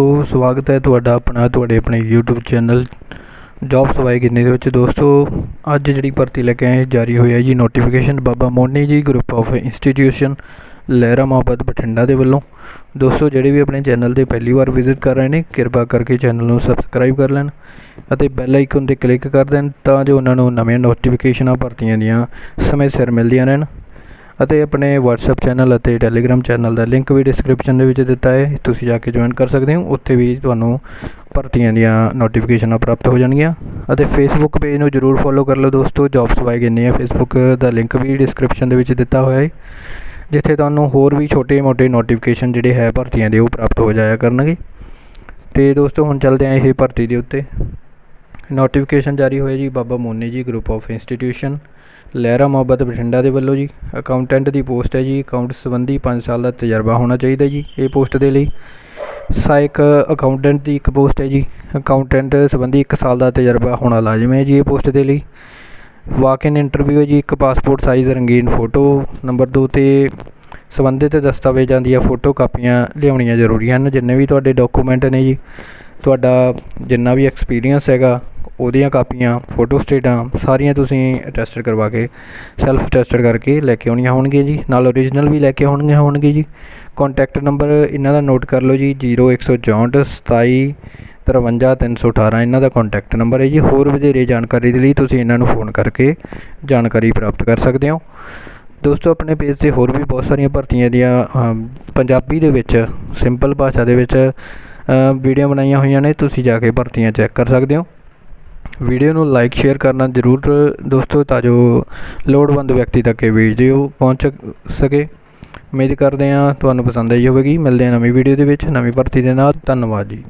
ਦੋਸਤੋ, ਸਵਾਗਤ ਹੈ ਤੁਹਾਡਾ ਆਪਣਾ, ਤੁਹਾਡੇ ਆਪਣੇ YouTube ਚੈਨਲ ਜੌਬ ਸਵਾਈ ਗਿੰਨੀ ਦੇ ਵਿੱਚ। ਦੋਸਤੋ, ਅੱਜ ਜਿਹੜੀ ਭਰਤੀ ਲੈ ਕੇ ਆਏ, ਜਾਰੀ ਹੋਈ ਹੈ ਜੀ ਨੋਟੀਫਿਕੇਸ਼ਨ ਬਾਬਾ ਮੋਨੀ ਜੀ ਗਰੁੱਪ ਆਫ ਇੰਸਟੀਟਿਊਸ਼ਨ ਲਹਿਰਾ ਮੁਹੱਬਤ ਬਠਿੰਡਾ ਦੇ ਵੱਲੋਂ। ਦੋਸਤੋ, ਜਿਹੜੇ ਵੀ ਆਪਣੇ ਚੈਨਲ ਤੇ ਪਹਿਲੀ ਵਾਰ ਵਿਜ਼ਿਟ ਕਰ ਰਹੇ ਨੇ, ਕਿਰਪਾ ਕਰਕੇ ਚੈਨਲ ਨੂੰ ਸਬਸਕ੍ਰਾਈਬ ਕਰ ਲੈਣ ਅਤੇ ਬੈਲ ਆਈਕਨ ਤੇ ਕਲਿੱਕ ਕਰ ਦੇਣ ਤਾਂ ਜੋ ਉਹਨਾਂ ਨੂੰ ਨਵੀਆਂ ਨੋਟੀਫਿਕੇਸ਼ਨਾਂ ਭਰਤੀਆਂ ਦੀਆਂ ਸਮੇਂ ਸਿਰ ਮਿਲਦੀਆਂ ਰਹਿਣ। ਅਤੇ ਆਪਣੇ WhatsApp ਚੈਨਲ ਅਤੇ Telegram ਚੈਨਲ ਦਾ ਲਿੰਕ ਵੀ ਡਿਸਕ੍ਰਿਪਸ਼ਨ ਦੇ ਵਿੱਚ ਦਿੱਤਾ ਹੈ। ਤੁਸੀਂ ਜਾ ਕੇ ਜੁਆਇਨ ਕਰ ਸਕਦੇ ਹੋ। ਉੱਥੇ ਵੀ ਤੁਹਾਨੂੰ ਭਰਤੀਆਂ ਦੀਆਂ ਨੋਟੀਫਿਕੇਸ਼ਨਾਂ ਪ੍ਰਾਪਤ ਹੋ ਜਾਣਗੀਆਂ। ਅਤੇ ਫੇਸਬੁੱਕ ਪੇਜ ਨੂੰ ਜਰੂਰ ਫੋਲੋ ਕਰ ਲਓ ਦੋਸਤੋ। ਜੌਬਸ ਬਾਈ ਗਿੰਨੀ ਹੈ ਫੇਸਬੁੱਕ ਦਾ ਲਿੰਕ ਵੀ ਡਿਸਕ੍ਰਿਪਸ਼ਨ ਦੇ ਵਿੱਚ ਦਿੱਤਾ ਹੋਇਆ ਹੈ। ਜਿੱਥੇ ਤੁਹਾਨੂੰ ਹੋਰ ਵੀ ਛੋਟੇ-ਮੋਟੇ ਨੋਟੀਫਿਕੇਸ਼ਨ ਜਿਹੜੇ ਹੈ ਭਰਤੀਆਂ ਦੇ ਉਹ ਪ੍ਰਾਪਤ ਹੋ ਜਾਇਆ ਕਰਨਗੇ। ਤੇ ਦੋਸਤੋ ਹੁਣ ਚੱਲਦੇ ਹਾਂ ਇਹ ਭਰਤੀ ਦੇ ਉੱਤੇ। ਨੋਟੀਫਿਕੇਸ਼ਨ ਜਾਰੀ ਹੋਇਆ ਜੀ ਬਾਬਾ ਮੋਨੇ ਜੀ ਗਰੁੱਪ ਆਫ ਇੰਸਟੀਟਿਊਸ਼ਨ ਲਹਿਰਾ ਮੁਹੱਬਤ ਬਠਿੰਡਾ ਦੇ ਵੱਲੋਂ ਜੀ। ਅਕਾਊਂਟੈਂਟ ਦੀ ਪੋਸਟ ਹੈ ਜੀ ਅਕਾਊਂਟ ਸੰਬੰਧੀ 5 ਸਾਲ ਦਾ ਤਜਰਬਾ ਹੋਣਾ ਚਾਹੀਦਾ ਜੀ ਇਹ ਪੋਸਟ ਦੇ ਲਈ। ਸਹਾਇਕ ਅਕਾਊਂਟੈਂਟ ਦੀ ਇੱਕ ਪੋਸਟ ਹੈ ਜੀ ਅਕਾਊਂਟੈਂਟ ਸੰਬੰਧੀ 1 ਸਾਲ ਦਾ ਤਜਰਬਾ ਹੋਣਾ ਲਾਜ਼ਮੀ ਹੈ ਜੀ ਇਹ ਪੋਸਟ ਦੇ ਲਈ। ਵਾਕ ਇਨ ਇੰਟਰਵਿਊ ਹੈ ਜੀ, ਇੱਕ ਪਾਸਪੋਰਟ ਸਾਈਜ਼ ਰੰਗੀਨ ਫੋਟੋ ਨੰਬਰ 2 ਤੇ ਸੰਬੰਧਿਤ ਦਸਤਾਵੇਜ਼ਾਂ ਦੀਆਂ ਫੋਟੋ ਕਾਪੀਆਂ ਲਿਆਉਣੀਆਂ ਜ਼ਰੂਰੀ ਹਨ। ਜਿੰਨੇ ਵੀ ਤੁਹਾਡੇ ਡਾਕੂਮੈਂਟ ਨੇ ਜੀ, ਤੁਹਾਡਾ ਜਿੰਨਾ ਵੀ ਐਕਸਪੀਰੀਅੰਸ ਹੈਗਾ ਉਹਦੀਆਂ ਕਾਪੀਆਂ ਫੋਟੋ ਸਟੇਟਾਂ ਸਾਰੀਆਂ ਤੁਸੀਂ ਅਟੈਸਟਡ ਕਰਵਾ ਕੇ ਸੈਲਫ ਅਟੈਸਟਡ ਕਰਕੇ ਲੈ ਕੇ ਆਉਣੀਆਂ ਹੋਣਗੀਆਂ ਜੀ। ਨਾਲ ਓਰੀਜਨਲ ਵੀ ਲੈ ਕੇ ਆਉਣੀਆਂ ਹੋਣਗੇ ਜੀ। ਕੰਟੈਕਟ ਨੰਬਰ ਇਹਨਾਂ ਦਾ ਨੋਟ ਕਰ ਲਓ ਜੀ 0164 27 53318 ਇਹਨਾਂ ਦਾ ਕੰਟੈਕਟ ਨੰਬਰ ਹੈ ਜੀ। ਹੋਰ ਵਧੇਰੇ ਜਾਣਕਾਰੀ ਦੇ ਲਈ ਤੁਸੀਂ ਇਹਨਾਂ ਨੂੰ ਫੋਨ ਕਰਕੇ ਜਾਣਕਾਰੀ ਪ੍ਰਾਪਤ ਕਰ ਸਕਦੇ ਹੋ। ਦੋਸਤੋ, ਆਪਣੇ ਪੇਜ ਤੇ ਹੋਰ ਵੀ ਬਹੁਤ ਸਾਰੀਆਂ ਭਰਤੀਆਂ ਦੀਆਂ ਪੰਜਾਬੀ ਦੇ ਵਿੱਚ ਸਿੰਪਲ ਭਾਸ਼ਾ ਦੇ ਵਿੱਚ ਵੀਡੀਓ ਬਣਾਈਆਂ ਹੋਈਆਂ ਨੇ। ਤੁਸੀਂ ਜਾ ਕੇ ਭਰਤੀਆਂ ਚੈੱਕ ਕਰ ਸਕਦੇ ਹੋ। ਵੀਡੀਓ ਨੂੰ ਲਾਈਕ ਸ਼ੇਅਰ ਕਰਨਾ ਜ਼ਰੂਰ ਦੋਸਤੋ, ਤਾਂ ਜੋ ਲੋੜਵੰਦ ਵਿਅਕਤੀ ਤੱਕ ਇਹ ਵੀਡੀਓ ਪਹੁੰਚ ਸਕੇ। ਉਮੀਦ ਕਰਦੇ ਹਾਂ ਤੁਹਾਨੂੰ ਪਸੰਦ ਆਈ ਹੋਵੇਗੀ। ਮਿਲਦੇ ਹਾਂ ਨਵੀਂ ਵੀਡੀਓ ਦੇ ਵਿੱਚ। ਨਵੀਂ ਭਰਤੀ ਦੇ ਨਾਲ। ਧੰਨਵਾਦ ਜੀ।